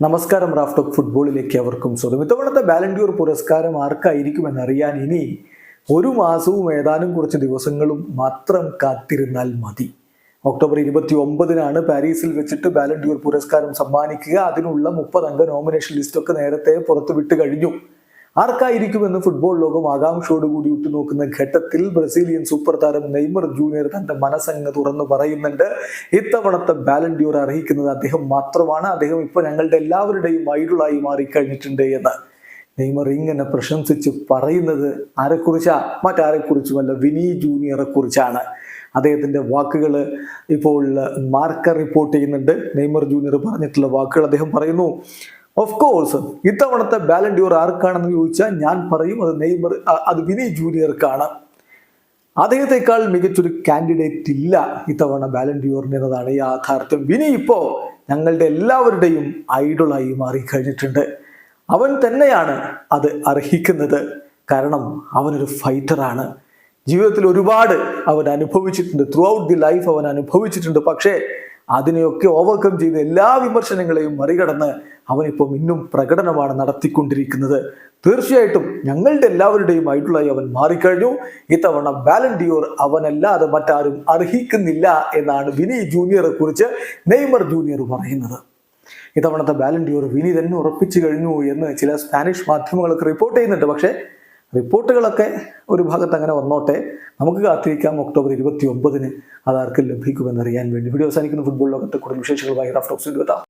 നമസ്കാരം റാഫ്റ്റോക്ക് ഫുട്ബോളിലേക്ക് അവർക്കും സ്വന്തം ഇത്തവണത്തെ ബാലൻഡ്യൂർ പുരസ്കാരം ആർക്കായിരിക്കും എന്നറിയാൻ ഇനി ഒരു മാസവും ഏതാനും കുറച്ച് ദിവസങ്ങളും മാത്രം കാത്തിരുന്നാൽ മതി. ഒക്ടോബർ ഇരുപത്തി ഒമ്പതിനാണ് പാരീസിൽ വെച്ചിട്ട് ബാലൻഡ്യൂർ പുരസ്കാരം സമ്മാനിക്കുക. അതിനുള്ള മുപ്പതംഗ നോമിനേഷൻ ലിസ്റ്റൊക്കെ നേരത്തെ പുറത്തുവിട്ട് കഴിഞ്ഞു. ആർക്കായിരിക്കുമെന്ന് ഫുട്ബോൾ ലോകം ആകാംക്ഷയോടുകൂടി ഉറ്റുനോക്കുന്ന ഘട്ടത്തിൽ ബ്രസീലിയൻ സൂപ്പർ താരം നെയ്മർ ജൂനിയർ തന്റെ മനസ്സങ്ങ് തുറന്നു പറയുന്നുണ്ട്. ഇത്തവണത്തെ ബാലൻഡ്യൂർ അർഹിക്കുന്നത് അദ്ദേഹം മാത്രമാണ്. അദ്ദേഹം ഇപ്പോൾ ഞങ്ങളുടെ എല്ലാവരുടെയും ഐഡളായി മാറിക്കഴിഞ്ഞിട്ടുണ്ട് എന്ന്. നെയ്മർ ഇങ്ങനെ പ്രശംസിച്ച് പറയുന്നത് ആരെക്കുറിച്ചാ? മറ്റാരെക്കുറിച്ചുമല്ല വിനി ജൂനിയറെ കുറിച്ചാണ് അദ്ദേഹത്തിന്റെ വാക്കുകൾ ഇപ്പോൾ മാർക്ക റിപ്പോർട്ട് ചെയ്യുന്നുണ്ട്. നെയ്മർ ജൂനിയർ പറഞ്ഞിട്ടുള്ള വാക്കുകൾ അദ്ദേഹം പറയുന്നു. ഓഫ് കോഴ്സ് ഇത്തവണത്തെ ബാലൻഡ്യൂർ ആർക്കാണെന്ന് ചോദിച്ചാൽ ഞാൻ പറയും അത് നെയ്മർ അത് വിനി ജൂനിയർക്കാണ്. അദ്ദേഹത്തെക്കാൾ മികച്ചൊരു കാൻഡിഡേറ്റ് ഇല്ല ഇത്തവണ ബാലൻഡ്യൂറിന് എന്നതാണ് യാഥാർത്ഥ്യം. വിനി ഇപ്പോൾ ഞങ്ങളുടെ എല്ലാവരുടെയും ഐഡളായി മാറിക്കഴിഞ്ഞിട്ടുണ്ട്. അവൻ തന്നെയാണ് അത് അർഹിക്കുന്നത്. കാരണം അവനൊരു ഫൈറ്ററാണ് ജീവിതത്തിൽ ഒരുപാട് അവൻ അനുഭവിച്ചിട്ടുണ്ട്. ത്രൂ ഔട്ട് ദി ലൈഫ് അവൻ അനുഭവിച്ചിട്ടുണ്ട്. പക്ഷേ അതിനെയൊക്കെ ഓവർകം ചെയ്ത് എല്ലാ വിമർശനങ്ങളെയും മറികടന്ന് അവനിപ്പം ഇന്നും പ്രകടനമാണ് നടത്തിക്കൊണ്ടിരിക്കുന്നത്. തീർച്ചയായിട്ടും ഞങ്ങളുടെ എല്ലാവരുടെയും ഐഡളായി അവൻ മാറിക്കഴിഞ്ഞു. ഇത്തവണ ബാലൻഡിയോർ അവനല്ലാതെ മറ്റാരും അർഹിക്കുന്നില്ല എന്നാണ് വിനി ജൂനിയറെ കുറിച്ച് നെയ്മർ ജൂനിയർ പറയുന്നത്. ഇത്തവണത്തെ ബാലൻഡിയോർ വിനി തന്നെ ഉറപ്പിച്ചു കഴിഞ്ഞു എന്ന് ചില സ്പാനിഷ് മാധ്യമങ്ങളൊക്കെ റിപ്പോർട്ട് ചെയ്യുന്നുണ്ട്. പക്ഷേ റിപ്പോർട്ടുകളൊക്കെ ഒരു ഭാഗത്ത് അങ്ങനെ വന്നോട്ടെ. നമുക്ക് കാത്തിരിക്കാം. ഒക്ടോബർ ഇരുപത്തി ഒമ്പതിന് അതാർക്ക് ലഭിക്കുമെന്നറിയാൻ വേണ്ടി. വീഡിയോ അവസാനിക്കുന്ന. ഫുട്ബോൾ ലോകത്തെ കൂടുതൽ വിശേഷങ്ങളുമായി റഫ് ടോക്സിൽ എത്താം